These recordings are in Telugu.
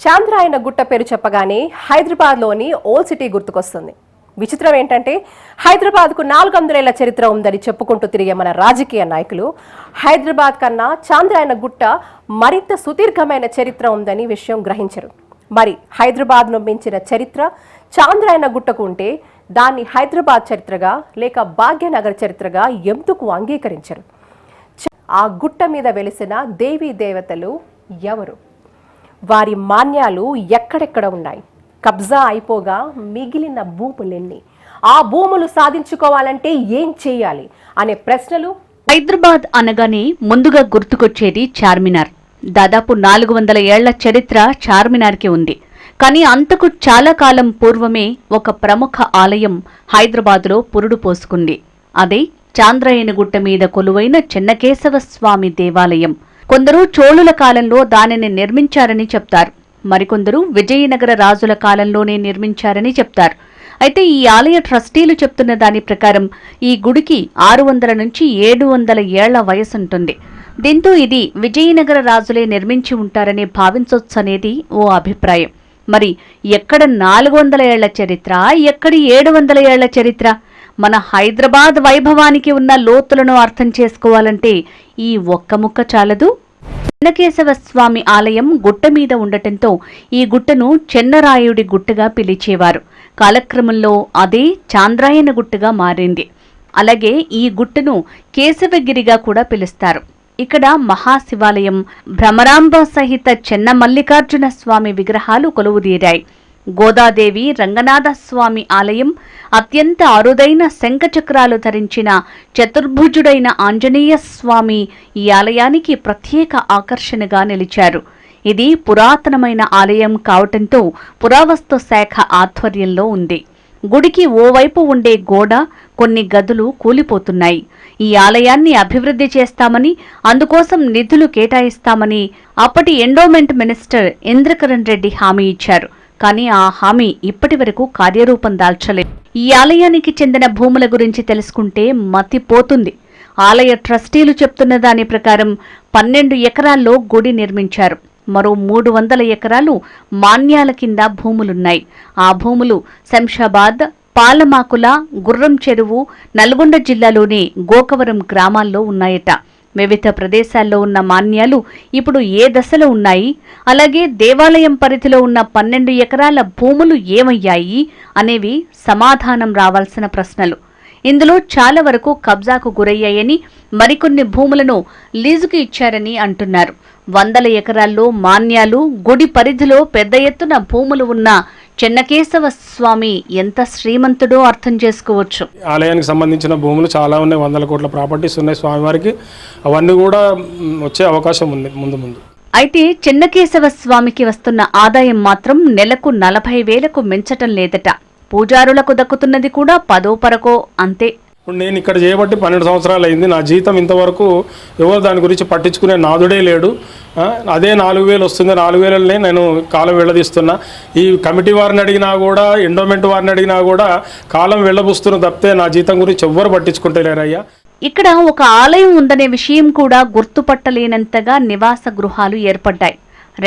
చాంద్రాయన గుట్ట పేరు చెప్పగానే హైదరాబాద్లోని ఓల్డ్ సిటీ గుర్తుకొస్తుంది. విచిత్రం ఏంటంటే హైదరాబాద్కు నాలుగు వందలేళ్ళ చరిత్ర ఉందని చెప్పుకుంటూ తిరిగే మన రాజకీయ నాయకులు హైదరాబాద్ కన్నా చాంద్రాయన గుట్ట మరింత సుదీర్ఘమైన చరిత్ర ఉందని విషయం గ్రహించరు. మరి హైదరాబాద్ను మించిన చరిత్ర చాంద్రాయన గుట్టకు ఉంటే దాన్ని హైదరాబాద్ చరిత్రగా లేక భాగ్యనగర్ చరిత్రగా ఎందుకు అంగీకరించరు? చ- ఆ గుట్ట మీద వెలిసిన దేవీ దేవతలు ఎవరు? వారి మాన్యాలు ఎక్కడెక్కడ ఉన్నాయి? కబ్జా అయిపోగా మిగిలిన భూములెన్ని? ఆ భూములు సాధించుకోవాలంటే ఏం చేయాలి? అనే ప్రశ్నలు హైదరాబాద్ అనగానే ముందుగా గుర్తుకొచ్చేది చార్మినార్. దాదాపు నాలుగు వందల ఏళ్ళ చరిత్ర చార్మినార్కి ఉంది. కానీ అంతకు చాలా కాలం పూర్వమే ఒక ప్రముఖ ఆలయం హైదరాబాదులో పురుడు పోసుకుంది. అదే చాంద్రాయణగుట్ట మీద కొలువైన చెన్నకేశవ స్వామి దేవాలయం. కొందరు చోళుల కాలంలో దానిని నిర్మించారని చెప్తారు. మరికొందరు విజయనగర రాజుల కాలంలోనే నిర్మించారని చెప్తారు. అయితే ఈ ఆలయ ట్రస్టీలు చెప్తున్న దాని ప్రకారం ఈ గుడికి ఆరు వందల నుంచి ఏడు వందల ఏళ్ళ వయసుంటుంది. దీంతో ఇది విజయనగర రాజులే నిర్మించి ఉంటారని భావించొచ్చనేది ఓ అభిప్రాయం. మరి ఎక్కడ నాలుగు వందల ఏళ్ళ చరిత్ర ఎక్కడి ఏడు వందల ఏళ్ళ చరిత్ర? మన హైదరాబాద్ వైభవానికి ఉన్న లోతులను అర్థం చేసుకోవాలంటే ఈ ఒక్క ముక్క చాలదు. చెన్నకేశవ స్వామి ఆలయం గుట్ట మీద ఉండటంతో ఈ గుట్టను చెన్నరాయుడి గుట్టగా పిలిచేవారు. కాలక్రమంలో అదే చాంద్రాయన గుట్టగా మారింది. అలాగే ఈ గుట్టను కేశవగిరిగా కూడా పిలుస్తారు. ఇక్కడ మహాశివాలయం భ్రమరాంబ సహిత చెన్న మల్లికార్జున స్వామి విగ్రహాలు కొలువుదీరాయి. గోదాదేవి రంగనాథస్వామి ఆలయం అత్యంత అరుదైన శంఖచక్రాలు ధరించిన చతుర్భుజుడైన ఆంజనేయ స్వామి ఈ ఆలయానికి ప్రత్యేక ఆకర్షణగా నిలిచారు. ఇది పురాతనమైన ఆలయం కావటంతో పురావస్తు శాఖ ఆధ్వర్యంలో ఉంది. గుడికి ఓవైపు ఉండే గోడ కొన్ని గదులు కూలిపోతున్నాయి. ఈ ఆలయాన్ని అభివృద్ధి చేస్తామని అందుకోసం నిధులు కేటాయిస్తామని అప్పటి ఎండోమెంట్ మినిస్టర్ ఇంద్రకరణ్ రెడ్డి హామీ ఇచ్చారు. కానీ ఆ హామీ ఇప్పటి వరకు కార్యరూపం దాల్చలేదు. ఈ ఆలయానికి చెందిన భూముల గురించి తెలుసుకుంటే మతిపోతుంది. ఆలయ ట్రస్టీలు చెప్తున్న దాని ప్రకారం పన్నెండు ఎకరాల్లో గుడి నిర్మించారు. మరో మూడు వందల ఎకరాలు మాన్యాల కింద భూములున్నాయి. ఆ భూములు శంషాబాద్ పాలమాకుల గుర్రం చెరువు నల్గొండ జిల్లాలోని గోకవరం గ్రామాల్లో ఉన్నాయట. వివిధ ప్రదేశాల్లో ఉన్న మాన్యాలు ఇప్పుడు ఏ దశలో ఉన్నాయి? అలాగే దేవాలయం పరిధిలో ఉన్న పన్నెండు ఎకరాల భూములు ఏమయ్యాయి? అనేవి సమాధానం రావాల్సిన ప్రశ్నలు. ఇందులో చాలా వరకు కబ్జాకు గురయ్యాయని మరికొన్ని భూములను లీజుకు ఇచ్చారని అంటున్నారు. వందల ఎకరాల్లో మాన్యాలు గుడి పరిధిలో పెద్ద ఎత్తున భూములు ఉన్న చెన్నకేశవ స్వామి ఎంత శ్రీమంతుడో అర్థం చేసుకోవచ్చు. ఆలయానికి సంబంధించిన భూములు చాలా ఉన్నాయి వందల కోట్ల ప్రాపర్టీస్ ఉన్నాయి స్వామివారికి. అవన్నీ కూడా వచ్చే అవకాశం ఉంది ముందు ముందు. అయితే చెన్నకేశవ స్వామికి వస్తున్న ఆదాయం మాత్రం నెలకు నలభై వేలకు మించటం లేదట. పూజారులకు దక్కుతున్నది కూడా పదో పరకో అంతే. ఇప్పుడు నేను ఇక్కడ చేయబట్టి పన్నెండు సంవత్సరాలు అయింది. నా జీతం ఇంతవరకు ఎవరు దాని గురించి పట్టించుకునే నాదుడే లేడు. అదే నాలుగు వేలు వస్తుంది. నాలుగు వేలనే నేను కాలం వెళ్ళదీస్తున్నా. ఈ కమిటీ వారిని అడిగినా కూడా ఎండోమెంట్ వారిని అడిగినా కూడా కాలం వెళ్ళబుస్తున్న తప్పితే నా జీతం గురించి ఎవ్వరు పట్టించుకుంటలేరయ్యా. ఇక్కడ ఒక ఆలయం ఉందనే విషయం కూడా గుర్తుపట్టలేనంతగా నివాస గృహాలు ఏర్పడ్డాయి.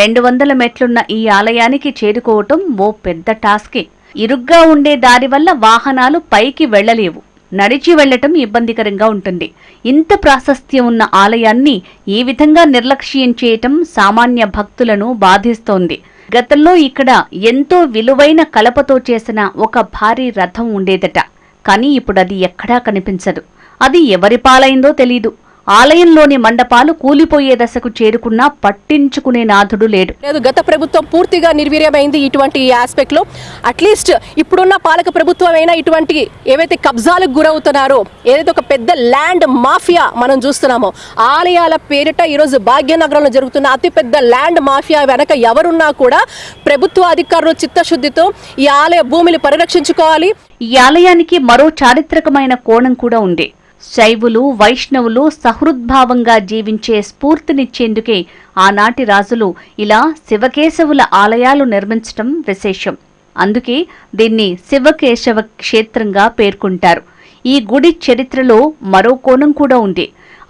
రెండు వందల మెట్లున్న ఈ ఆలయానికి చేరుకోవటం ఓ పెద్ద టాస్కే. ఇరుగ్గా ఉండే దారి వల్ల వాహనాలు పైకి వెళ్ళలేవు. నడిచి వెళ్ళటం ఇబ్బందికరంగా ఉంటుంది. ఇంత ప్రాశస్త్యం ఉన్న ఆలయాన్ని ఈ విధంగా నిర్లక్ష్యం చేయటం సామాన్య భక్తులను బాధిస్తోంది. గతంలో ఇక్కడ ఎంతో విలువైన కలపతో చేసిన ఒక భారీ రథం ఉండేదట. కానీ ఇప్పుడు అది ఎక్కడా కనిపించదు. అది ఎవరి పాలైందో తెలీదు. ఆలయంలోని మండపాలు కూలిపోయే దశకు చేరుకున్నా పట్టించుకునే నాథుడు లేడు. లేదు గత ప్రభుత్వం పూర్తిగా నిర్వీర్యమైంది ఇటువంటి ఆస్పెక్ట్లో. అట్లీస్ట్ ఇప్పుడున్న పాలక ప్రభుత్వం అయినా ఇటువంటి ఏవైతే కబ్జాలకు గురవుతున్నారో ఏదైతే ఒక పెద్ద ల్యాండ్ మాఫియా మనం చూస్తున్నామో ఆలయాల పేరిట ఈరోజు భాగ్యనగరంలో జరుగుతున్న అతిపెద్ద ల్యాండ్ మాఫియా వెనక ఎవరున్నా కూడా ప్రభుత్వ అధికారులు చిత్తశుద్ధితో ఈ ఆలయ భూమిని పరిరక్షించుకోవాలి. ఈ ఆలయానికి మరో చారిత్రకమైన కోణం కూడా ఉంది. శైవులు వైష్ణవులు సహృద్భావంగా జీవించే స్ఫూర్తినిచ్చేందుకే ఆనాటి రాజులు ఇలా శివకేశవుల ఆలయాలు నిర్మించటం విశేషం. అందుకే దీన్ని శివకేశవ క్షేత్రంగా పేర్కొంటారు. ఈ గుడి చరిత్రలో మరో కోణం కూడా ఉంది.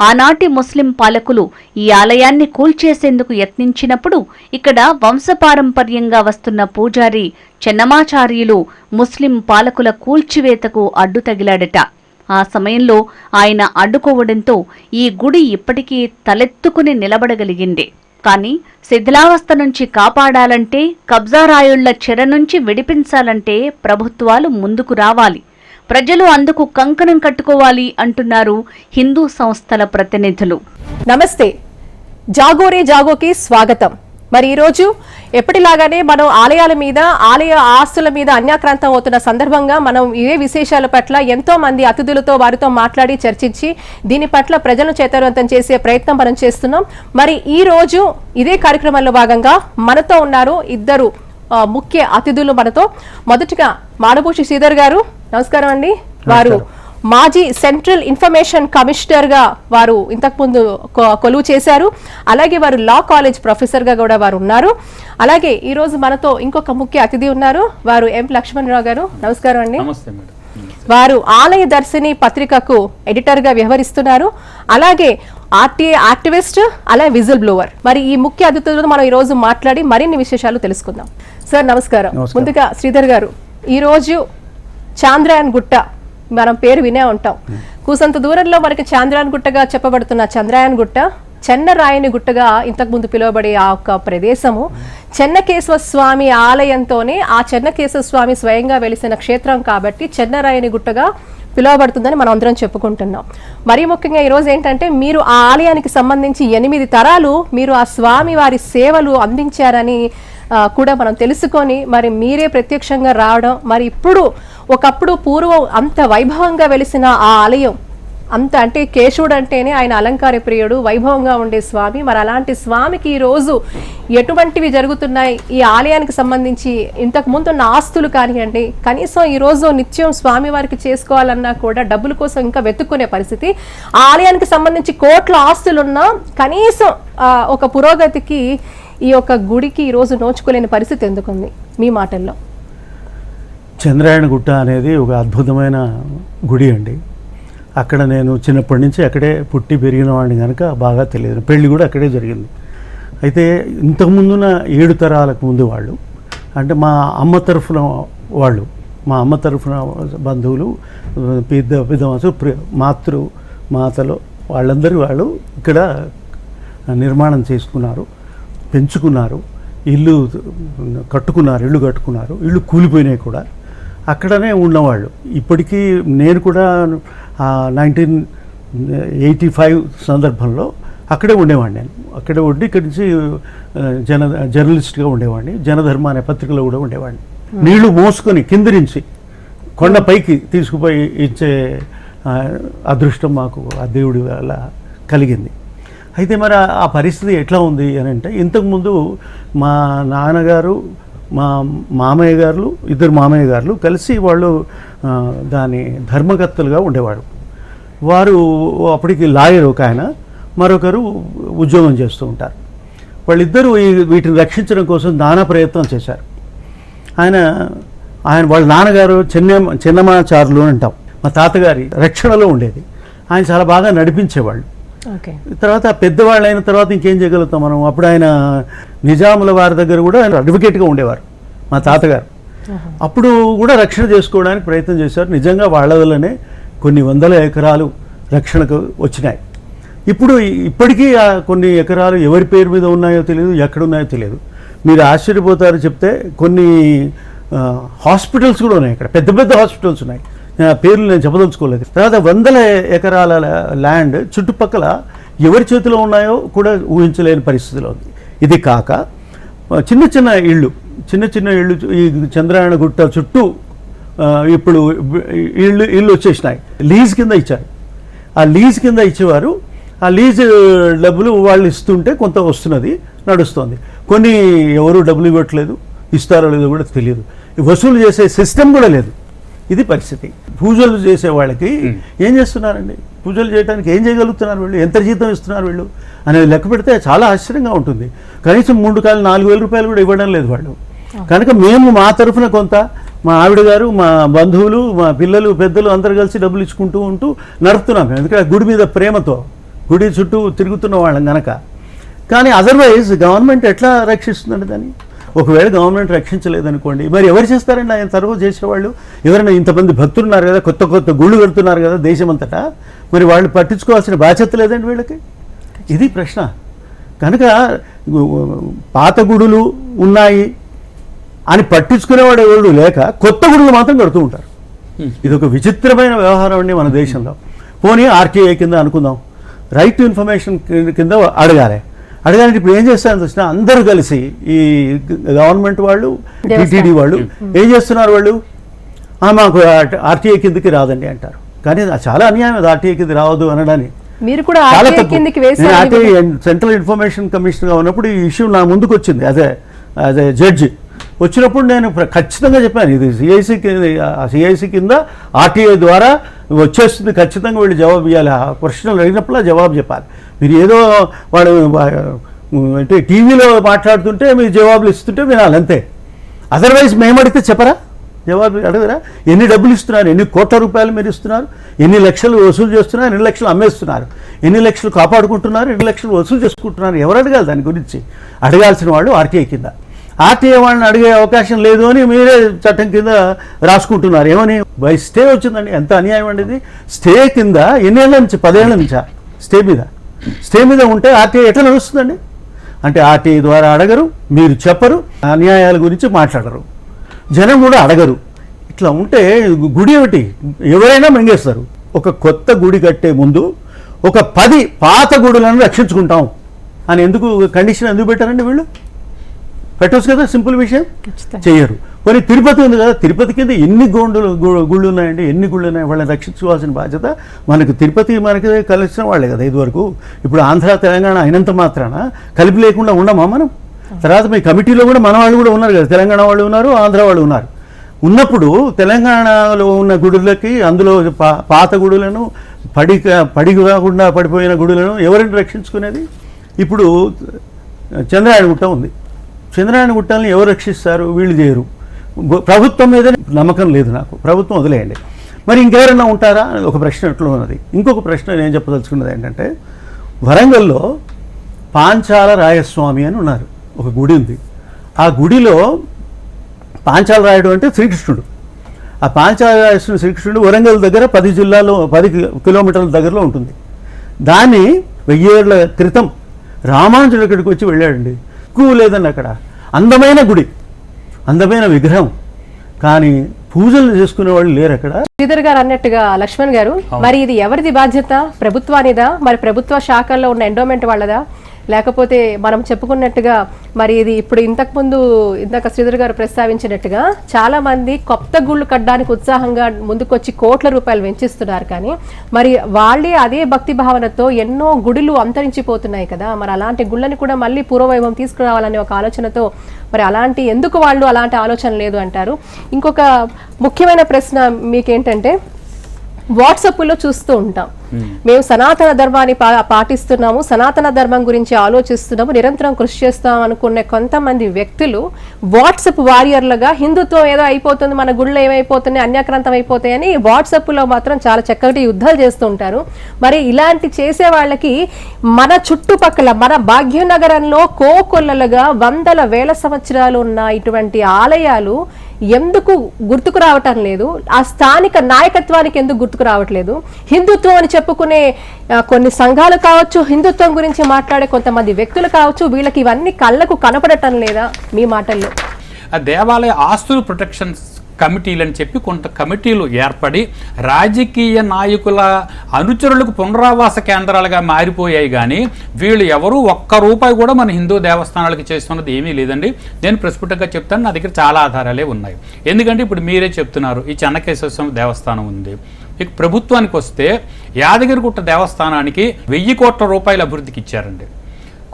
ఆనాటి ముస్లిం పాలకులు ఈ ఆలయాన్ని కూల్చేసేందుకు యత్నించినప్పుడు ఇక్కడ వంశపారంపర్యంగా వస్తున్న పూజారి చెన్నమాచార్యులు ముస్లిం పాలకుల కూల్చివేతకు అడ్డు తగిలాడట. ఆ సమయంలో ఆయన అడ్డుకోవడంతో ఈ గుడి ఇప్పటికీ తలెత్తుకుని నిలబడగలిగింది. కానీ శిథిలావస్థ నుంచి కాపాడాలంటే కబ్జారాయుళ్ళ చెర నుంచి విడిపించాలంటే ప్రభుత్వాలు ముందుకు రావాలి. ప్రజలు అందుకు కంకణం కట్టుకోవాలి అంటున్నారు హిందూ సంస్థల ప్రతినిధులు. నమస్తే. జాగోరే జాగోకి స్వాగతం. మరి ఈరోజు ఎప్పటిలాగానే మనం ఆలయాల మీద ఆలయ ఆస్తుల మీద అన్యాక్రాంతం అవుతున్న సందర్భంగా మనం ఇవే విశేషాల పట్ల ఎంతో మంది అతిథులతో వారితో మాట్లాడి చర్చించి దీని పట్ల ప్రజలను చైతన్యవంతం చేసే ప్రయత్నం మనం చేస్తున్నాం. మరి ఈ రోజు ఇదే కార్యక్రమంలో భాగంగా మనతో ఉన్నారు ఇద్దరు ముఖ్య అతిథులు మనతో. మొదటిగా మాడభూషి శ్రీధర్ గారు నమస్కారం అండి. వారు మాజీ సెంట్రల్ ఇన్ఫర్మేషన్ కమిషనర్గా వారు ఇంతకుముందు కొ- కొలువు చేశారు. అలాగే వారు లా కాలేజ్ ప్రొఫెసర్గా కూడా వారు ఉన్నారు. అలాగే ఈ రోజు మనతో ఇంకొక ముఖ్య అతిథి ఉన్నారు. వారు ఎం. లక్ష్మణరావు గారు. నమస్కారం అండి. వారు ఆలయ దర్శిని పత్రికకు ఎడిటర్గా వ్యవహరిస్తున్నారు. అలాగే ఆర్టీఏ యాక్టివిస్ట్ అలాగే విజిల్ బ్లోవర్. మరి ఈ ముఖ్య అతిథులతో మనం ఈ రోజు మాట్లాడి మరిన్ని విశేషాలు తెలుసుకుందాం. సార్ నమస్కారం. నమస్కారం. ముందుగా శ్రీధర్ గారు ఈ రోజు చాంద్రయాన్ గుట్ట మనం పేరు వినే ఉంటాం. కూసంత దూరంలో మనకి చంద్రాయన్ గుట్టగా చెప్పబడుతున్న చంద్రాయన్ గుట్ట చెన్నరాయని గుట్టగా ఇంతకుముందు పిలువబడే ఆ ఒక్క ప్రదేశము చెన్నకేశవ స్వామి ఆలయంతోనే ఆ చెన్నకేశ్వర స్వామి స్వయంగా వెలిసిన క్షేత్రం కాబట్టి చెన్నరాయని గుట్టగా పిలువబడుతుందని మనం అందరం చెప్పుకుంటున్నాం. మరీ ముఖ్యంగా ఈరోజు ఏంటంటే మీరు ఆ ఆలయానికి సంబంధించి ఎనిమిది తరాలు మీరు ఆ స్వామి వారి సేవలు అందించారని కూడా మనం తెలుసుకొని మరి మీరే ప్రత్యక్షంగా రావడం మరి ఇప్పుడు ఒకప్పుడు పూర్వం అంత వైభవంగా వెలిసిన ఆ ఆలయం అంత అంటే కేశవుడు అంటేనే ఆయన అలంకార ప్రియుడు వైభవంగా ఉండే స్వామి. మరి అలాంటి స్వామికి ఈరోజు ఎటువంటివి జరుగుతున్నాయి? ఈ ఆలయానికి సంబంధించి ఇంతకు ముందున్న ఆస్తులు కానివ్వండి కనీసం ఈరోజు నిత్యం స్వామి వారికి చేసుకోవాలన్నా కూడా డబ్బుల కోసం ఇంకా వెతుక్కునే పరిస్థితి. ఆ ఆలయానికి సంబంధించి కోట్ల ఆస్తులున్నా కనీసం ఒక పురోగతికి ఈ యొక్క గుడికి ఈరోజు నోచుకోలేని పరిస్థితి ఎందుకుంది? మీ మాటల్లో. చంద్రాయణ గుట్ట అనేది ఒక అద్భుతమైన గుడి అండి. అక్కడ నేను చిన్నప్పటి నుంచి అక్కడే పుట్టి పెరిగిన వాడిని కనుక బాగా తెలియదు. పెళ్ళి కూడా అక్కడే జరిగింది. అయితే ఇంతకుముందున ఏడు తరాలకు ముందు వాళ్ళు అంటే మా అమ్మ తరఫున వాళ్ళు మా అమ్మ తరఫున బంధువులు పెద్ద పెద్ద మాతృ మాతలు వాళ్ళందరూ వాళ్ళు ఇక్కడ నిర్మాణం చేసుకున్నారు పెంచుకున్నారు. ఇల్లు కట్టుకున్నారు ఇల్లు కట్టుకున్నారు. ఇల్లు కూలిపోయినాయి కూడా. అక్కడనే ఉన్నవాళ్ళు. ఇప్పటికీ నేను కూడా నైన్టీన్ ఎయిటీ ఫైవ్ సందర్భంలో అక్కడే ఉండేవాడిని నేను. అక్కడే ఉండి ఇక్కడి నుంచి జన జర్నలిస్ట్గా ఉండేవాడిని. జనధర్మ అనే పత్రికలో కూడా ఉండేవాడిని. నీళ్ళు మోసుకొని కింది నుంచి కొండ పైకి తీసుకుపోయి ఇచ్చే అదృష్టం మాకు ఆ దేవుడి వల్ల కలిగింది. అయితే మరి ఆ పరిస్థితి ఎట్లా ఉంది అని అంటే ఇంతకుముందు మా నాన్నగారు మా మామయ్య గారు ఇద్దరు మామయ్య గారు కలిసి వాళ్ళు దాని ధర్మకర్తలుగా ఉండేవాడు వారు అప్పటికి లాయర్ ఒక ఆయన మరొకరు ఉద్యోగం చేస్తూ ఉంటారు. వాళ్ళిద్దరూ ఈ- వీటిని రక్షించడం కోసం నానా ప్రయత్నం చేశారు. ఆయన ఆయన వాళ్ళ నాన్నగారు చిన్న చిన్నమాచారులు అంటాం. మా తాతగారి రక్షణలో ఉండేది. ఆయన చాలా బాగా నడిపించేవాళ్ళు. తర్వాత పెద్దవాళ్ళు అయిన తర్వాత ఇంకేం చేయగలుగుతాం మనం? అప్పుడు ఆయన నిజాముల వారి దగ్గర కూడా ఆయన అడ్వకేట్గా ఉండేవారు మా తాతగారు. అప్పుడు కూడా రక్షణ చేసుకోవడానికి ప్రయత్నం చేశారు. నిజంగా వాళ్ళ వల్లనే కొన్ని వందల ఎకరాలు రక్షణకు వచ్చినాయి. ఇప్పుడు ఇప్పటికీ ఆ కొన్ని ఎకరాలు ఎవరి పేరు మీద ఉన్నాయో తెలియదు ఎక్కడ ఉన్నాయో తెలియదు మీరు ఆశ్చర్యపోతారు చెప్తే కొన్ని హాస్పిటల్స్ కూడా ఉన్నాయి ఇక్కడ పెద్ద పెద్ద హాస్పిటల్స్ ఉన్నాయి. పేర్లు నేను చెప్పదలుచుకోలేదు. తర్వాత వందల ఎకరాల ల్యాండ్ చుట్టుపక్కల ఎవరి చేతిలో ఉన్నాయో కూడా ఊహించలేని పరిస్థితిలో ఉంది. ఇది కాక చిన్న చిన్న ఇళ్ళు చిన్న చిన్న ఇళ్ళు ఈ చంద్రాయణ గుట్ట చుట్టూ ఇప్పుడు ఇళ్ళు ఇళ్ళు వచ్చేసినాయి. లీజ్ కింద ఇచ్చారు. ఆ లీజ్ కింద ఇచ్చేవారు. ఆ లీజ్ డబ్బులు వాళ్ళు ఇస్తుంటే కొంత వస్తున్నది నడుస్తుంది. కొన్ని ఎవరు డబ్బులు ఇవ్వట్లేదు ఇస్తారో లేదో కూడా తెలియదు. వసూలు చేసే సిస్టమ్ కూడా లేదు. ఇది పరిస్థితి. పూజలు చేసే వాళ్ళకి ఏం చేస్తున్నారండి? పూజలు చేయడానికి ఏం చేయగలుగుతున్నారు వీళ్ళు? ఎంత జీతం ఇస్తున్నారు వీళ్ళు? అనేది లెక్క పెడితే చాలా ఆశ్చర్యంగా ఉంటుంది. కనీసం మూడు కాలు నాలుగు వేల రూపాయలు కూడా ఇవ్వడం లేదు వాళ్ళు. కనుక మేము మా తరఫున కొంత మా ఆవిడ గారు మా బంధువులు మా పిల్లలు పెద్దలు అందరు కలిసి డబ్బులు ఇచ్చుకుంటూ ఉంటూ నడుపుతున్నాం ఎందుకంటే గుడి మీద ప్రేమతో గుడి చుట్టూ తిరుగుతున్న వాళ్ళం గనక. కానీ అదర్వైజ్ గవర్నమెంట్ ఎట్లా రక్షిస్తుందండి దాన్ని? ఒకవేళ గవర్నమెంట్ రక్షించలేదనుకోండి మరి ఎవరు చేస్తారండి ఆయన తరువు చేసేవాళ్ళు? ఎవరైనా ఇంతమంది భక్తులు ఉన్నారు కదా కొత్త కొత్త గుళ్ళు కడుతున్నారు కదా దేశమంతటా మరి వాళ్ళు పట్టించుకోవాల్సిన బాధ్యత లేదండి వీళ్ళకి? ఇది ప్రశ్న. కనుక పాత గుడులు ఉన్నాయి అని పట్టించుకునేవాడు ఎవరు లేక కొత్త గుడులు మాత్రం కడుతూ ఉంటారు. ఇది ఒక విచిత్రమైన వ్యవహారం అండి మన దేశంలో. పోనీ ఆర్టీఐ కింద అనుకుందాం. రైట్ టు ఇన్ఫర్మేషన్ కింద అడగాలి. అడగాలంటే ఇప్పుడు ఏం చేస్తారని వచ్చినా అందరూ కలిసి ఈ గవర్నమెంట్ వాళ్ళు టీటీడీ వాళ్ళు ఏం చేస్తున్నారు వాళ్ళు? "ఆ, మాకు ఆర్టీఐ కిందకి రాదండి అంటారు. కానీ చాలా అన్యాయం అది ఆర్టీఐ కింద రావద్దు అనడానికి మీరు కూడా సెంట్రల్ ఇన్ఫర్మేషన్ కమిషన్గా ఉన్నప్పుడు ఈ ఇష్యూ నా ముందుకు వచ్చింది అదే అదే జడ్జి. వచ్చినప్పుడు నేను ఖచ్చితంగా చెప్పాను ఇది సిఐసి సిఐసి కింద ఆర్టీఐ ద్వారా వచ్చేస్తుంది ఖచ్చితంగా వీళ్ళు జవాబు ఇవ్వాలి. ఆ ప్రశ్నలు అడిగినప్పుడు జవాబు చెప్పాలి. మీరు ఏదో వాడు అంటే టీవీలో మాట్లాడుతుంటే మీరు జవాబులు ఇస్తుంటే వినాలి అంతే. అదర్వైజ్ మేము అడిగితే చెప్పరా? జవాబు అడగరా? ఎన్ని డబ్బులు ఇస్తున్నారు? ఎన్ని కోట్ల రూపాయలు మీరు ఇస్తున్నారు? ఎన్ని లక్షలు వసూలు చేస్తున్నారు? ఎన్ని లక్షలు అమ్మేస్తున్నారు? ఎన్ని లక్షలు కాపాడుకుంటున్నారు? ఎన్ని లక్షలు వసూలు చేసుకుంటున్నారు? ఎవరు అడగాలి దాని గురించి? అడగాల్సిన వాళ్ళు ఆర్టీఐ కింద. ఆర్టీఏ వాళ్ళని అడిగే అవకాశం లేదు అని మీరే చట్టం కింద రాసుకుంటున్నారు. ఏమని? బై స్టే వచ్చిందండి. ఎంత అన్యాయం అండి ఇది? స్టే కింద ఎన్నేళ్ళ నుంచి? పదేళ్ళ నుంచా? స్టే మీద. స్టే మీద ఉంటే ఆర్టీఐ ఎట్లా నడుస్తుందండి? అంటే ఆర్టీఐ ద్వారా అడగరు మీరు చెప్పరు అన్యాయాల గురించి మాట్లాడరు. జనం కూడా అడగరు. ఇట్లా ఉంటే గుడి ఏమిటి ఎవరైనా మింగేస్తారు. ఒక కొత్త గుడి కట్టే ముందు ఒక పది పాత గుడులను రక్షించుకుంటాం. అని ఎందుకు కండిషన్ ఎందుకు పెట్టారండి వీళ్ళు? పెట్టవచ్చు కదా సింపుల్ విషయం. చెయ్యరు. కొన్ని తిరుపతి ఉంది కదా తిరుపతి కింద ఎన్ని గోండులు గుళ్ళు ఉన్నాయండి ఎన్ని గుళ్ళు ఉన్నాయి వాళ్ళని రక్షించుకోవాల్సిన బాధ్యత మనకు తిరుపతి మనకి కలిసిన వాళ్ళే కదా ఇదివరకు ఇప్పుడు ఆంధ్ర తెలంగాణ అయినంత మాత్రాన కలిపి లేకుండా ఉండమా మనం? తర్వాత మీ కమిటీలో కూడా మన వాళ్ళు కూడా ఉన్నారు కదా తెలంగాణ వాళ్ళు ఉన్నారు ఆంధ్ర వాళ్ళు ఉన్నారు. ఉన్నప్పుడు తెలంగాణలో ఉన్న గుడులకి అందులో పా- పాత గుడులను పడి పడి కాకుండా పడిపోయిన గుడులను ఎవరిని రక్షించుకునేది? ఇప్పుడు చంద్రాయణ గుట్ట ఉంది. చంద్రాయణ గుట్టాలని ఎవరు రక్షిస్తారు? వీళ్ళు చేయరు. ప్రభుత్వం మీద నమ్మకం లేదు నాకు. ప్రభుత్వం వదిలేయండి. మరి ఇంకెవరైనా ఉంటారా? అనేది ఒక ప్రశ్న ఎట్లా ఉన్నది. ఇంకొక ప్రశ్న నేను చెప్పదలుచుకున్నది ఏంటంటే వరంగల్లో పాంచాల రాయస్వామి అని ఉన్నారు. ఒక గుడి ఉంది. ఆ గుడిలో పాంచాల రాయుడు అంటే శ్రీకృష్ణుడు. ఆ పాంచాల రాయస్వామి శ్రీకృష్ణుడు వరంగల్ దగ్గర పది జిల్లాలో పది కిలోమీటర్ల దగ్గరలో ఉంటుంది. దాన్ని వెయ్యేళ్ళ క్రితం రామానుజుడు ఇక్కడికి వచ్చి వెళ్ళాడండి? ఎక్కువ లేదండి అక్కడ. అందమైన గుడి అందమైన విగ్రహం. కానీ పూజలు చేసుకునే వాళ్ళు లేరు అక్కడ. శ్రీధర్ గారు అన్నట్టుగా లక్ష్మణ్ గారు మరి ఇది ఎవరిది బాధ్యత? ప్రభుత్వానిదా? మరి ప్రభుత్వ శాఖల్లో ఉన్న ఎండోమెంట్ వాళ్ళదా? లేకపోతే మనం చెప్పుకున్నట్టుగా మరి ఇది ఇప్పుడు ఇంతకు ముందు ఇందాక శ్రీధర్ గారు ప్రస్తావించినట్టుగా చాలా మంది కొత్త గుళ్ళు కట్టడానికి ఉత్సాహంగా ముందుకొచ్చి కోట్ల రూపాయలు వెంచిస్తున్నారు కానీ మరి వాళ్ళే అదే భక్తి భావనతో ఎన్నో గుడులు అంతరించిపోతున్నాయి కదా. మరి అలాంటి గుళ్ళని కూడా మళ్ళీ పూర్వవైభవం తీసుకురావాలనే ఒక ఆలోచనతో మరి అలాంటి ఎందుకు వాళ్ళు అలాంటి ఆలోచన లేదు అంటారు. ఇంకొక ముఖ్యమైన ప్రశ్న మీకేంటంటే వాట్సాప్లో చూస్తూ ఉంటాం. Hmm. మేము సనాతన ధర్మాన్ని పా పాటిస్తున్నాము సనాతన ధర్మం గురించి ఆలోచిస్తున్నాము నిరంతరం కృషి చేస్తాం అనుకునే కొంతమంది వ్యక్తులు వాట్సాప్ వారియర్లుగా హిందుత్వం ఏదో అయిపోతుంది మన గుళ్ళు ఏమైపోతున్నాయి అన్యాక్రాంతం అయిపోతాయని వాట్సప్లో మాత్రం చాలా చక్కటి యుద్ధాలు చేస్తూ ఉంటారు. మరి ఇలాంటి చేసే వాళ్ళకి మన చుట్టుపక్కల మన భాగ్యనగరంలో కోకొల్లలుగా వందల వేల సంవత్సరాలు ఉన్న ఇటువంటి ఆలయాలు ఎందుకు గుర్తుకు రావటం లేదు? ఆ స్థానిక నాయకత్వానికి ఎందుకు గుర్తుకు రావట్లేదు? హిందుత్వం అని చెప్పుకునే కొన్ని సంఘాలు కావచ్చు హిందుత్వం గురించి మాట్లాడే కొంతమంది వ్యక్తులు కావచ్చు వీళ్ళకి ఇవన్నీ కళ్ళకు కనపడటం లేదా మీ మాటల్లో? దేవాలయ ఆస్తుల ప్రొటెక్షన్ కమిటీలు అని చెప్పి కొంత కమిటీలు ఏర్పడి రాజకీయ నాయకుల అనుచరులకు పునరావాస కేంద్రాలుగా మారిపోయాయి కానీ వీళ్ళు ఎవరు ఒక్క రూపాయి కూడా మన హిందూ దేవస్థానాలకు చేస్తున్నది ఏమీ లేదండి. నేను ప్రస్ఫుటంగా చెప్తాను నా దగ్గర చాలా ఆధారాలే ఉన్నాయి. ఎందుకంటే ఇప్పుడు మీరే చెప్తున్నారు ఈ చెన్నకేశ్వర స్వామి దేవస్థానం ఉంది. ఇక ప్రభుత్వానికి వస్తే యాదగిరిగుట్ట దేవస్థానానికి వెయ్యి కోట్ల రూపాయల అభివృద్ధికి ఇచ్చారండి.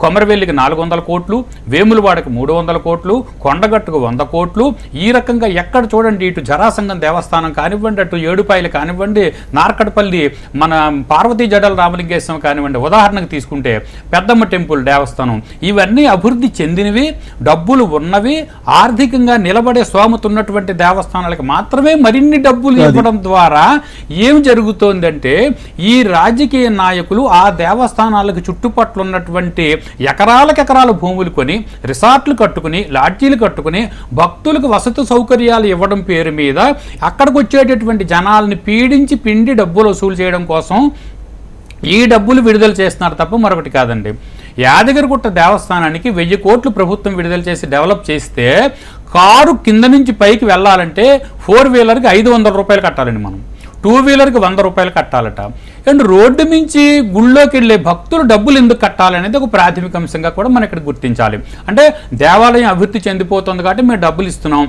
కొమరవెల్లికి నాలుగు వందల కోట్లు వేములవాడకి మూడు వందల కోట్లు కొండగట్టుకు వంద కోట్లు. ఈ రకంగా ఎక్కడ చూడండి ఇటు జరాసంగం దేవస్థానం కానివ్వండి అటు ఏడుపాయలు కానివ్వండి నార్కటపల్లి మన పార్వతీ జడల రామలింగేశ్వరం కానివ్వండి ఉదాహరణకు తీసుకుంటే పెద్దమ్మ టెంపుల్ దేవస్థానం. ఇవన్నీ అభివృద్ధి చెందినవి డబ్బులు ఉన్నవి ఆర్థికంగా నిలబడే స్తోమత ఉన్నటువంటి దేవస్థానాలకు మాత్రమే మరిన్ని డబ్బులు ఇవ్వడం ద్వారా ఏం జరుగుతోందంటే ఈ రాజకీయ నాయకులు ఆ దేవస్థానాలకు చుట్టుపట్ల ఉన్నటువంటి ఎకరాలకు ఎకరాల భూములు కొని రిసార్ట్లు కట్టుకుని లాడ్జీలు కట్టుకుని భక్తులకు వసతి సౌకర్యాలు ఇవ్వడం పేరు మీద అక్కడికి వచ్చేటటువంటి జనాల్ని పీడించి పిండి డబ్బులు వసూలు చేయడం కోసం ఈ డబ్బులు విడుదల చేస్తున్నారు తప్ప మరొకటి కాదండి. యాదగిరిగుట్ట దేవస్థానానికి వెయ్యి కోట్లు ప్రభుత్వం విడుదల చేసి డెవలప్ చేస్తే కారు కింద నుంచి పైకి వెళ్ళాలంటే ఫోర్ వీలర్కి ఐదు వందల రూపాయలు కట్టాలండి మనం. టూ వీలర్కి వంద రూపాయలు కట్టాలట. అండ్ రోడ్డు నుంచి గుళ్ళోకి వెళ్ళే భక్తులు డబ్బులు ఎందుకు కట్టాలనేది ఒక ప్రాథమిక అంశంగా కూడా మనం ఇక్కడ గుర్తించాలి. అంటే దేవాలయం అభివృద్ధి చెందిపోతుంది కాబట్టి మేము డబ్బులు ఇస్తున్నాం.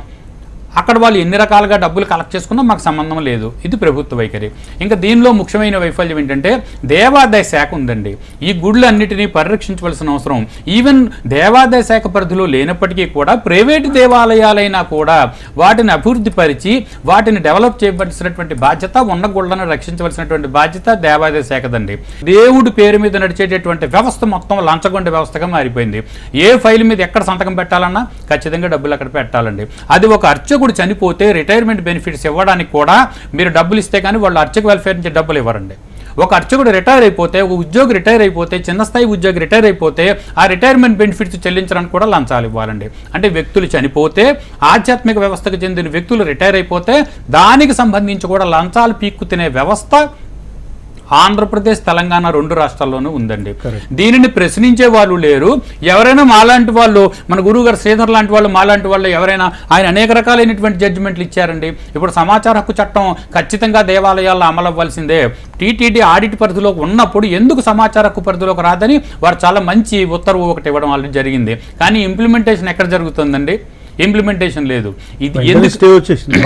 అక్కడ వాళ్ళు ఎన్ని రకాలుగా డబ్బులు కలెక్ట్ చేసుకున్నా మాకు సంబంధం లేదు. ఇది ప్రభుత్వ వైఖరి. ఇంకా దీనిలో ముఖ్యమైన వైఫల్యం ఏంటంటే దేవాదాయ శాఖ ఉందండి. ఈ గుళ్ళన్నిటినీ పరిరక్షించవలసిన అవసరం. ఈవెన్ దేవాదాయ శాఖ పరిధిలో లేనప్పటికీ కూడా ప్రైవేటు దేవాలయాలైనా కూడా వాటిని అభివృద్ధి పరిచి వాటిని డెవలప్ చేయవలసినటువంటి బాధ్యత ఉన్న గుళ్ళను రక్షించవలసినటువంటి బాధ్యత దేవాదాయ శాఖదండి. దేవుడి పేరు మీద నడిచేటటువంటి వ్యవస్థ మొత్తం లంచగొండ వ్యవస్థగా మారిపోయింది. ఏ ఫైల్ మీద ఎక్కడ సంతకం పెట్టాలన్నా ఖచ్చితంగా డబ్బులు అక్కడ పెట్టాలండి. అది ఒక అర్చకుడు చనిపోతే రిటైర్మెంట్ బెనిఫిట్స్ ఇవ్వడానికి కూడా మీరు డబ్బులు ఇస్తే కానీ వాళ్ళు అర్చక వెల్ఫేర్ నుంచి డబ్బులు ఇవ్వరండి. ఒక అర్చకుడు రిటైర్ అయిపోతే ఒక ఉద్యోగి రిటైర్ అయిపోతే చిన్న స్థాయి ఉద్యోగి రిటైర్ అయిపోతే ఆ రిటైర్మెంట్ బెనిఫిట్స్ చెల్లించడానికి కూడా లంచాలు ఇవ్వాలండి. అంటే వ్యక్తులు చనిపోతే ఆధ్యాత్మిక వ్యవస్థకు చెందిన వ్యక్తులు రిటైర్ అయిపోతే దానికి సంబంధించి కూడా లంచాలు పీక్కు తినే వ్యవస్థ ఆంధ్రప్రదేశ్ తెలంగాణ రెండు రాష్ట్రాల్లోనూ ఉందండి. దీనిని ప్రశ్నించే వాళ్ళు లేరు. ఎవరైనా మాలాంటి వాళ్ళు మన గురువు గారు శ్రీధర్ లాంటి వాళ్ళు మాలాంటి వాళ్ళు ఎవరైనా ఆయన అనేక రకాలైనటువంటి జడ్జిమెంట్లు ఇచ్చారండి. ఇప్పుడు సమాచార హక్కు చట్టం ఖచ్చితంగా దేవాలయాల్లో అమలు అవ్వాల్సిందే టీటీడీ ఆడిట్ పరిధిలో ఉన్నప్పుడు ఎందుకు సమాచార హక్కు పరిధిలోకి రాదని వారు చాలా మంచి ఉత్తర్వు ఒకటి ఇవ్వడం ఆల్రెడీ జరిగింది. కానీ ఇంప్లిమెంటేషన్ ఎక్కడ జరుగుతుందండి? ఇంప్లిమెంటేషన్ లేదు. ఇది ఎందుకు వచ్చేసింది.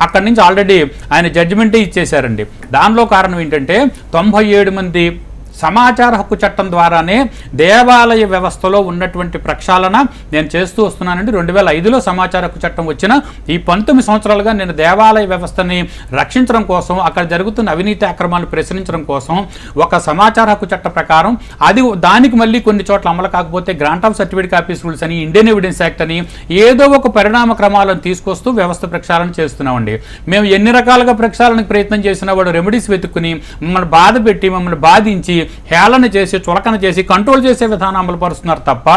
అక్కడి నుంచి ఆల్రెడీ ఆయన జడ్జిమెంటే ఇచ్చేశారండి. దానిలో కారణం ఏంటంటే తొంభై ఏడు మంది సమాచార హక్కు చట్టం ద్వారానే దేవాలయ వ్యవస్థలో ఉన్నటువంటి ప్రక్షాళన నేను చేస్తూ వస్తున్నానండి. రెండు వేల ఐదులో సమాచార హక్కు చట్టం వచ్చిన ఈ పంతొమ్మిది సంవత్సరాలుగా నేను దేవాలయ వ్యవస్థని రక్షించడం కోసం అక్కడ జరుగుతున్న అవినీతి అక్రమాలు ప్రశ్నించడం కోసం ఒక సమాచార హక్కు చట్ట ప్రకారం అది దానికి మళ్ళీ కొన్ని చోట్ల అమలు కాకపోతే grant of certificate copies rules అని ఇండియన్ ఎవిడెన్స్ యాక్ట్ అని ఏదో ఒక పరిణామ క్రమాలను తీసుకొస్తూ వ్యవస్థ ప్రక్షాళన చేస్తున్నామండి. మేము ఎన్ని రకాలుగా ప్రక్షాళనకు ప్రయత్నం చేసినా వాడు రెమెడీస్ వెతుక్కుని మమ్మల్ని బాధ పెట్టి మమ్మల్ని బాధించి హేళన చేసి చులకన చేసి కంట్రోల్ చేసే విధానం అమలు పరుస్తున్నారు తప్ప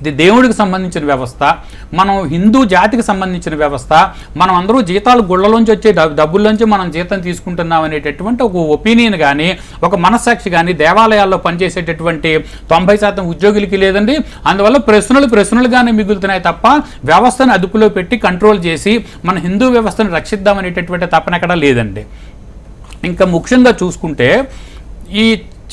ఇది దేవుడికి సంబంధించిన వ్యవస్థ మనం హిందూ జాతికి సంబంధించిన వ్యవస్థ మనం అందరూ జీతాలు గుళ్ళలోంచి వచ్చే డబ్బుల్లోంచి మనం జీతం తీసుకుంటున్నాం అనేటటువంటి ఒక ఒపీనియన్ కానీ ఒక మనస్సాక్షి కానీ దేవాలయాల్లో పనిచేసేటటువంటి తొంభై శాతం ఉద్యోగులకి లేదండి. అందువల్ల ప్రశ్నలు ప్రశ్నలుగానే మిగులుతున్నాయి తప్ప వ్యవస్థను అదుపులో పెట్టి కంట్రోల్ చేసి మన హిందూ వ్యవస్థను రక్షిద్దామనేటటువంటి తపన ఎక్కడా లేదండి. ఇంకా ముఖ్యంగా చూసుకుంటే ఈ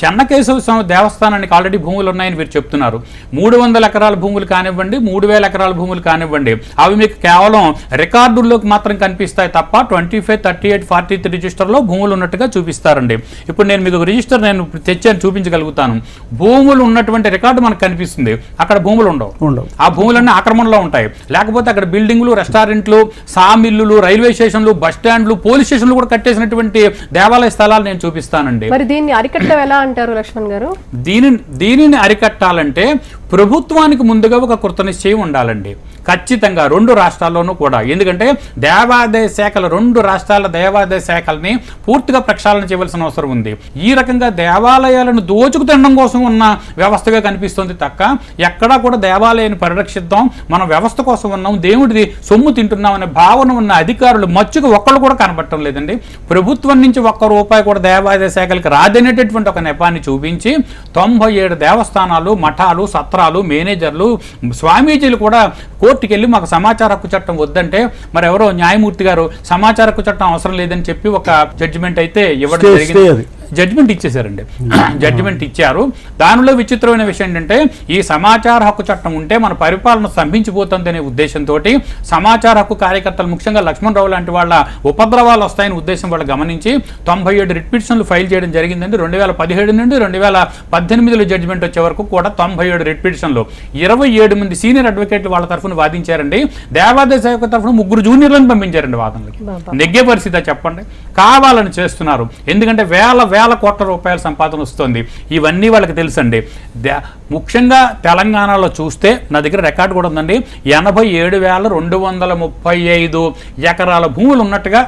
చెన్నకేశవ స్వామి దేవస్థానానికి ఆల్రెడీ భూములు ఉన్నాయని మీరు చెప్తున్నారు. మూడు వందల ఎకరాల భూములు కానివ్వండి మూడు వేల ఎకరాల భూములు కానివ్వండి అవి మీకు కేవలం రికార్డుల్లోకి మాత్రం కనిపిస్తాయి తప్ప twenty five thirty eight forty three రిజిస్టర్లో భూములు ఉన్నట్టుగా చూపిస్తారండి. ఇప్పుడు నేను మీకు రిజిస్టర్ నేను తెచ్చాను చూపించగలుగుతాను. భూములు ఉన్నటువంటి రికార్డు మనకు కనిపిస్తుంది. అక్కడ భూములు ఉండవు. ఉండవు. ఆ భూములన్నీ ఆక్రమణలో ఉంటాయి. లేకపోతే అక్కడ బిల్డింగ్లు రెస్టారెంట్లు సామిల్లులు రైల్వే స్టేషన్లు బస్ స్టాండ్లు పోలీస్ స్టేషన్లు కూడా కట్టేసినటువంటి దేవాలయ స్థలాలు నేను చూపిస్తానండి. మరి దీన్ని అరికట్టడం ఎలా అంటారు లక్ష్మణ్ గారు? దీనిని దీనిని అరికట్టాలంటే ప్రభుత్వానికి ముందుగా ఒక కృత నిశ్చయం ఉండాలండి. ఖచ్చితంగా రెండు రాష్ట్రాల్లోనూ కూడా. ఎందుకంటే దేవాదాయ శాఖలు రెండు రాష్ట్రాల దేవాదాయ శాఖల్ని పూర్తిగా ప్రక్షాళన చేయవలసిన అవసరం ఉంది. ఈ రకంగా దేవాలయాలను దోచుకు తినడం కోసం ఉన్న వ్యవస్థగా కనిపిస్తుంది తక్క. ఎక్కడా కూడా దేవాలయాన్ని పరిరక్షిద్దాం. మన వ్యవస్థ కోసం ఉన్నాం. దేవుడిది సొమ్ము తింటున్నాం అనే భావన ఉన్న అధికారులు మచ్చుకు ఒక్కళ్ళు కూడా కనబడటం లేదండి. ప్రభుత్వం నుంచి ఒక్క రూపాయి కూడా దేవాదాయ శాఖలకు రాదనేటటువంటి ఒక నెపాన్ని చూపించి తొంభై ఏడు దేవస్థానాలు మఠాలు సత్రాలు మేనేజర్లు స్వామీజీలు కూడా కోర్టుకి వెళ్ళి మాకు సమాచార హక్కు చట్టం వద్దంటే మరి ఎవరో న్యాయమూర్తి గారు సమాచార హక్కు చట్టం అవసరం లేదని చెప్పి ఒక జడ్జిమెంట్ అయితే ఇవ్వడం జరిగింది. జడ్జిమెంట్ ఇచ్చేశారండి. జడ్జిమెంట్ ఇచ్చారు. దానిలో విచిత్రమైన విషయం ఏంటంటే ఈ సమాచార హక్కు చట్టం ఉంటే మన పరిపాలన స్తంభించిపోతుంది అనే ఉద్దేశంతో సమాచార హక్కు కార్యకర్తలు ముఖ్యంగా లక్ష్మణ్ రావు లాంటి వాళ్ళ ఉపద్రవాలు వస్తాయని ఉద్దేశం వాళ్ళు గమనించి తొంభై ఏడు రిట్ పిటిషన్లు ఫైల్ చేయడం జరిగిందండి. రెండు వేల పదిహేడు నుండి రెండు వేల పద్దెనిమిదిలో జడ్జిమెంట్ వచ్చే వరకు కూడా తొంభై ఏడు రిట్ పిటిషన్లు. ఇరవై ఏడు మంది సీనియర్ అడ్వకేట్లు వాళ్ళ తరఫున వాదించారండి. దేవాదాయ శాఖ తరఫున ముగ్గురు జూనియర్లను పంపించారండి వాదనలకి నెగ్గే పరిస్థితి చెప్పండి. కావాలని చేస్తున్నారు. ఎందుకంటే వేల వేల కోట్ల రూపాయల సంపాదన వస్తుంది. ఇవన్నీ వాళ్ళకి తెలుసండి. ముఖ్యంగా తెలంగాణలో చూస్తే నా దగ్గర రికార్డు కూడా ఉందండి. ఎనభై ఏడు వేల రెండు వందల ముప్పై ఐదు ఎకరాల భూములు ఉన్నట్టుగా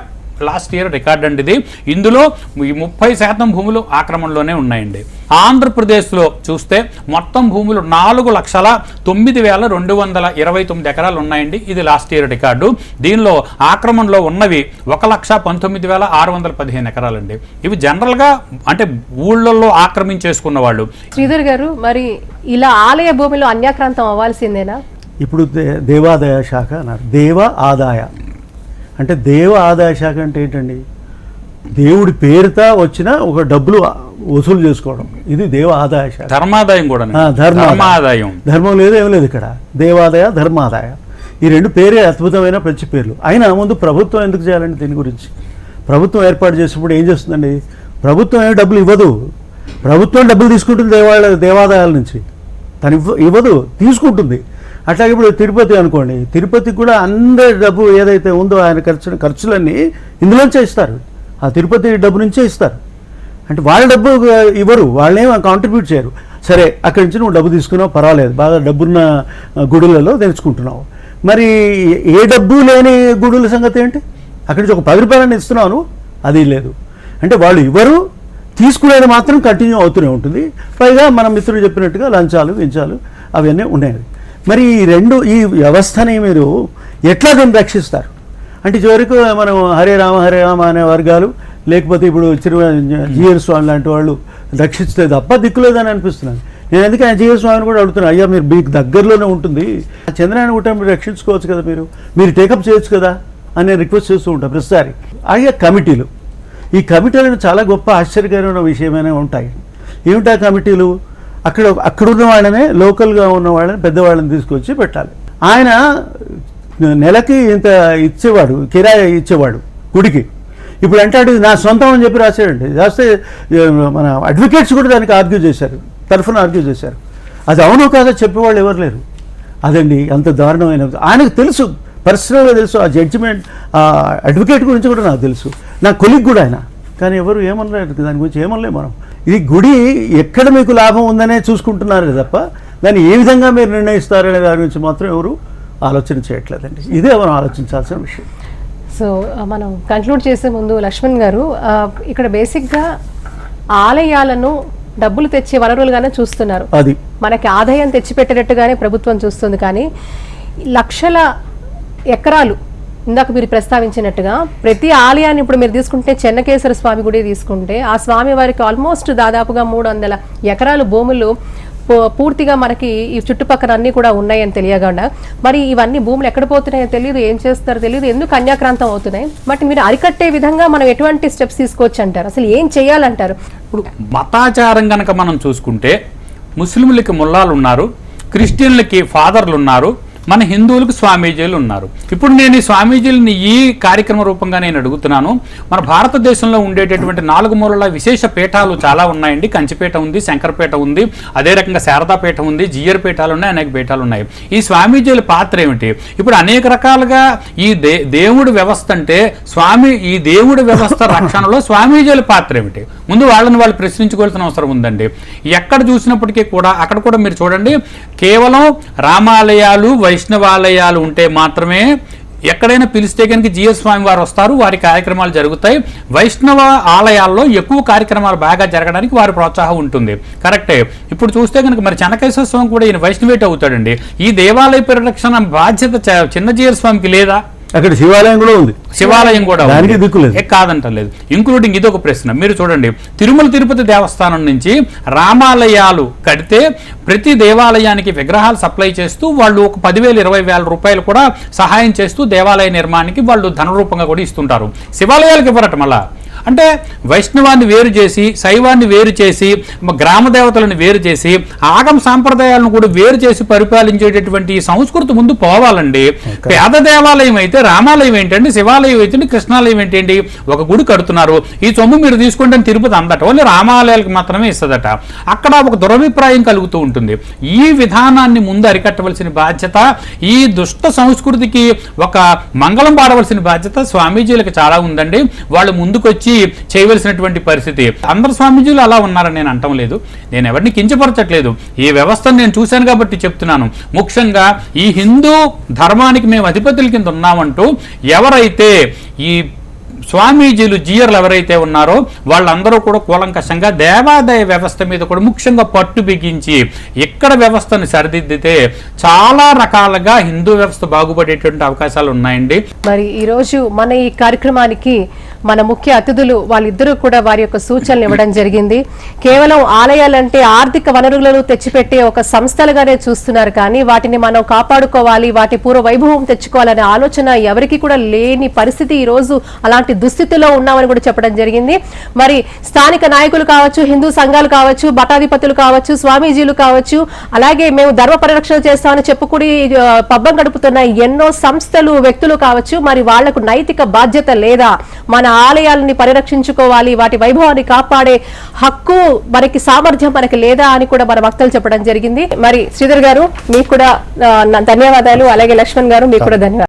లాస్ట్ ఇయర్ రికార్డ్ అండి ఇది. ఇందులో ఈ ముప్పై శాతం భూములు ఆక్రమణలోనే ఉన్నాయండి. ఆంధ్రప్రదేశ్లో చూస్తే మొత్తం భూములు నాలుగు లక్షల తొమ్మిది వేల రెండు వందల ఇరవై తొమ్మిది ఎకరాలు ఉన్నాయండి. ఇది లాస్ట్ ఇయర్ రికార్డు. దీనిలో ఆక్రమణలో ఉన్నవి ఒక లక్ష పంతొమ్మిది వేల ఆరు వందల పదిహేను ఎకరాలండి. ఇవి జనరల్గా అంటే ఊళ్ళల్లో ఆక్రమించేసుకున్న వాళ్ళు. శ్రీధర్ గారు మరి ఇలా ఆలయ భూమిలో అన్యాక్రాంతం అవ్వాల్సిందేనా? ఇప్పుడు దే- దేవాదాయ శాఖ అన్నారు. దేవ ఆదాయ. అంటే దేవ ఆదాయ శాఖ అంటే ఏంటండి? దేవుడి పేరుతో వచ్చిన ఒక డబ్బులు వసూలు చేసుకోవడం. ఇది దేవ ఆదాయ శాఖ. ధర్మాదాయం కూడా ఆ, ధర్మాదాయం. ధర్మం లేదు ఏం లేదు ఇక్కడ. దేవాదాయ ధర్మాదాయ. ఈ రెండు పేరే అద్భుతమైన ప్రతి పేర్లు. అయినా ముందు ప్రభుత్వం ఎందుకు చేయాలండి దీని గురించి? ప్రభుత్వం ఏర్పాటు చేసినప్పుడు ఏం చేస్తుందండి? ప్రభుత్వం ఏం డబ్బులు ఇవ్వదు. ప్రభుత్వం డబ్బులు తీసుకుంటుంది దేవాలయ దేవాదాయాల నుంచి. తను ఇవ్వ ఇవ్వదు తీసుకుంటుంది. అట్లాగే ఇప్పుడు తిరుపతి అనుకోండి. తిరుపతికి కూడా అందరి డబ్బు ఏదైతే ఉందో ఆయన ఖర్చు ఖర్చులన్నీ ఇందులోంచే ఇస్తారు. ఆ తిరుపతి డబ్బు నుంచే ఇస్తారు. అంటే వాళ్ళ డబ్బు ఇవ్వరు వాళ్ళేం కాంట్రిబ్యూట్ చేయరు. సరే అక్కడి నుంచి నువ్వు డబ్బు తీసుకున్నావు పర్వాలేదు. బాగా డబ్బున్న గుడులలో తెచ్చుకుంటున్నావు. మరి ఏ డబ్బు లేని గుడుల సంగతి ఏంటి? అక్కడి నుంచి ఒక పది రూపాయలని ఇస్తున్నాను అది లేదు. అంటే వాళ్ళు ఇవ్వరు తీసుకునేది మాత్రం కంటిన్యూ అవుతూనే ఉంటుంది. పైగా మన మిత్రుడు చెప్పినట్టుగా లంచాలు వించాలు అవన్నీ ఉన్నాయి. మరి ఈ రెండు ఈ వ్యవస్థని మీరు ఎట్లా దీన్ని రక్షిస్తారు అంటే చివరికి మనం హరే రామ హరే రామ అనే వర్గాలు లేకపోతే ఇప్పుడు చిరు జిఎల్ స్వామి లాంటి వాళ్ళు రక్షిస్తే తప్ప దిక్కులేదని అనిపిస్తున్నాను. నేను ఎందుకు ఆయన జీఎల్ స్వామిని కూడా అడుగుతున్నాను అయ్యా మీరు మీకు దగ్గరలోనే ఉంటుంది. ఆ చంద్రయాన కూడా మీరు రక్షించుకోవచ్చు కదా మీరు? మీరు టేకప్ చేయొచ్చు కదా? అని నేను రిక్వెస్ట్ చేస్తూ ఉంటాను ప్రతిసారి. అయ్యా కమిటీలు. ఈ కమిటీలను చాలా గొప్ప ఆశ్చర్యకరమైన విషయమైన ఉంటాయి. ఏమిటా కమిటీలు? అక్కడ అక్కడ ఉన్న వాళ్ళనే లోకల్గా ఉన్న వాళ్ళని పెద్దవాళ్ళని తీసుకొచ్చి పెట్టాలి. ఆయన నెలకి ఇంత ఇచ్చేవాడు కిరాయి ఇచ్చేవాడు గుడికి. ఇప్పుడు అంటాడు నా సొంతం అని చెప్పి రాశాడండి. రాస్తే మన అడ్వకేట్స్ కూడా దానికి ఆర్గ్యూ చేశారు. తరఫున ఆర్గ్యూ చేశారు. అది అవునో కాదో చెప్పేవాళ్ళు ఎవరు లేరు. అదండి అంత దారుణమైన ఆయనకు తెలుసు పర్సనల్గా తెలుసు ఆ జడ్జిమెంట్ ఆ అడ్వకేట్ గురించి కూడా నాకు తెలుసు. నా కొలిగ్ కూడా ఆయన. కానీ ఎవరు ఏమనలేదు దాని గురించి ఏమనలేదు మనం. ఇది గుడి ఎక్కడ మీకు లాభం ఉందనే చూసుకుంటున్నారు తప్ప దాన్ని ఏ విధంగా మీరు నిర్ణయిస్తారనే దాని గురించి మాత్రం ఎవరు ఆలోచన చేయట్లేదండి. ఇదే మనం ఆలోచించాల్సిన విషయం. సో మనం కంక్లూడ్ చేసే ముందు లక్ష్మణ్ గారు ఇక్కడ బేసిక్గా ఆలయాలను డబ్బులు తెచ్చే వనరులుగానే చూస్తున్నారు. అది. మనకి ఆదాయం తెచ్చిపెట్టేటట్టుగానే ప్రభుత్వం చూస్తుంది కానీ లక్షల ఎకరాలు ఇందాక మీరు ప్రస్తావించినట్టుగా ప్రతి ఆలయాన్ని ఇప్పుడు మీరు తీసుకుంటే చెన్నకేశ్వర స్వామి గుడి తీసుకుంటే ఆ స్వామి వారికి ఆల్మోస్ట్ దాదాపుగా మూడు వందల ఎకరాలు భూములు పూ- పూర్తిగా మనకి ఈ చుట్టుపక్కల అన్ని కూడా ఉన్నాయని తెలియకుండా మరి ఇవన్నీ భూములు ఎక్కడ పోతున్నాయో తెలియదు ఏం చేస్తారో తెలియదు ఎందుకు కన్యాక్రాంతం అవుతున్నాయి? బట్ మీరు అరికట్టే విధంగా మనం ఎటువంటి స్టెప్స్ తీసుకోవచ్చు అంటారు అసలు ఏం చేయాలంటారు? ఇప్పుడు మతాచారం కనుక మనం చూసుకుంటే ముస్లింలకి ముల్లాలు ఉన్నారు క్రిస్టియన్లకి ఫాదర్లు ఉన్నారు మన హిందువులకు స్వామీజీలు ఉన్నారు. ఇప్పుడు నేను ఈ స్వామీజీలని ఈ కార్యక్రమ రూపంగా నేను అడుగుతున్నాను. మన భారతదేశంలో ఉండేటటువంటి నాలుగు మూలల విశేష పీఠాలు చాలా ఉన్నాయండి. కంచిపేట ఉంది శంకరపేట ఉంది అదే రకంగా శారదాపేట ఉంది జియర్ పీఠాలు ఉన్నాయి అనేక పీఠాలు ఉన్నాయి. ఈ స్వామీజీల పాత్ర ఏమిటి? ఇప్పుడు అనేక రకాలుగా ఈ దే దేవుడి వ్యవస్థ అంటే స్వామి ఈ దేవుడి వ్యవస్థ రక్షణలో స్వామీజీల పాత్ర ఏమిటి? ముందు వాళ్ళని వాళ్ళు ప్రశ్నించుకోవాల్సిన అవసరం ఉందండి. ఎక్కడ చూసినప్పటికీ కూడా అక్కడ కూడా మీరు చూడండి కేవలం రామాలయాలు వైష్ణవాలయాలు ఉంటే మాత్రమే ఎక్కడైనా పిలిస్తే కనుక జిఎస్ స్వామి వారు వస్తారు వారి కార్యక్రమాలు జరుగుతాయి. వైష్ణవ ఆలయాల్లో ఎక్కువ కార్యక్రమాలు బాగా జరగడానికి వారి ప్రోత్సాహం ఉంటుంది. కరెక్టే. ఇప్పుడు చూస్తే కనుక మరి చెనకేశ్వర స్వామి కూడా ఈయన వైష్ణవేట్ అవుతాడండి. ఈ దేవాలయ పరిరక్షణ బాధ్యత చిన్న జిఎస్ స్వామికి లేదా? అక్కడ శివాలయం కూడా ఉంది. శివాలయం కూడా ఉంది. దానికి దిక్కు లేదు. ఏ కాదంటలేదు. ఇంక్లూడింగ్ ఇది ఒక ప్రశ్న. మీరు చూడండి. తిరుమల తిరుపతి దేవస్థానం నుంచి రామాలయాలు కడితే ప్రతి దేవాలయానికి విగ్రహాలు సప్లై చేస్తూ వాళ్ళు ఒక పదివేలు ఇరవై వేల రూపాయలు కూడా సహాయం చేస్తూ దేవాలయ నిర్మాణానికి వాళ్ళు ధన రూపంగా కూడా ఇస్తుంటారు. శివాలయాలకు ఇవ్వరట మళ్ళా. అంటే వైష్ణవాన్ని వేరు చేసి శైవాన్ని వేరు చేసి గ్రామ దేవతలను వేరు చేసి ఆగమ సాంప్రదాయాలను కూడా వేరు చేసి పరిపాలించేటటువంటి సంస్కృతి ముందు పోవాలండి. పేద దేవాలయం అయితే రామాలయం ఏంటండి శివాలయం ఏంటండి కృష్ణాలయం ఏంటండి ఒక గుడి కడుతున్నారు. ఈ సొమ్ము మీరు తీసుకుంటే తిరుపతి అందట ఓన్లీ రామాలయాలకు మాత్రమే ఇస్తుందట. అక్కడ ఒక దురభిప్రాయం కలుగుతూ ఉంటుంది. ఈ విధానాన్ని ముందు అరికట్టవలసిన బాధ్యత ఈ దుష్ట సంస్కృతికి ఒక మంగళం పాడవలసిన బాధ్యత స్వామీజీలకు చాలా ఉందండి. వాళ్ళు ముందుకొచ్చి చేయవలసినటువంటి పరిస్థితి. అందరు స్వామీజీలు అలా ఉన్నారని నేను అంటం లేదు. నేను ఎవరిని కించపరచట్లేదు. ఈ వ్యవస్థను నేను చూశాను కాబట్టి చెప్తున్నాను. ముఖ్యంగా ఈ హిందూ ధర్మానికి మేము అధిపతుల కింద ఉన్నామంటూ ఎవరైతే ఈ స్వామీజీలు జీయర్లు ఎవరైతే ఉన్నారో వాళ్ళందరూ కూడా కూలంకషంగా దేవాదాయ వ్యవస్థ మీద కూడా ముఖ్యంగా పట్టు బిగించి ఇక్కడ వ్యవస్థను సరిదిద్దితే చాలా రకాలుగా హిందూ వ్యవస్థ బాగుపడేటువంటి అవకాశాలు ఉన్నాయండి. మరి ఈరోజు మన ఈ కార్యక్రమానికి మన ముఖ్య అతిథులు వాళ్ళిద్దరూ కూడా వారి యొక్క సూచనలు ఇవ్వడం జరిగింది. కేవలం ఆలయాలంటే ఆర్థిక వనరులను తెచ్చిపెట్టే ఒక సంస్థలుగానే చూస్తున్నారు కానీ వాటిని మనం కాపాడుకోవాలి వాటి పూర్వ వైభవం తెచ్చుకోవాలనే ఆలోచన ఎవరికి కూడా లేని పరిస్థితి ఈ రోజు అలాంటి దుస్థితిలో ఉన్నామని కూడా చెప్పడం జరిగింది. మరి స్థానిక నాయకులు కావచ్చు హిందూ సంఘాలు కావచ్చు మఠాధిపతులు కావచ్చు స్వామీజీలు కావచ్చు అలాగే మేము ధర్మ పరిరక్షణ చేస్తామని చెప్పుకుని పబ్బం గడుపుతున్న ఎన్నో సంస్థలు వ్యక్తులు కావచ్చు మరి వాళ్ళకు నైతిక బాధ్యత లేదా? మన ఆలయాలని పరిరక్షించుకోవాలి వాటి వైభవాన్ని కాపాడే హక్కు మనకి సామర్థ్యం మనకి లేదా అని కూడా మన వక్తలు చెప్పడం జరిగింది. మరి శ్రీధర్ గారు మీకు కూడా ధన్యవాదాలు అలాగే లక్ష్మణ్ గారు మీకు కూడా ధన్యవాదాలు.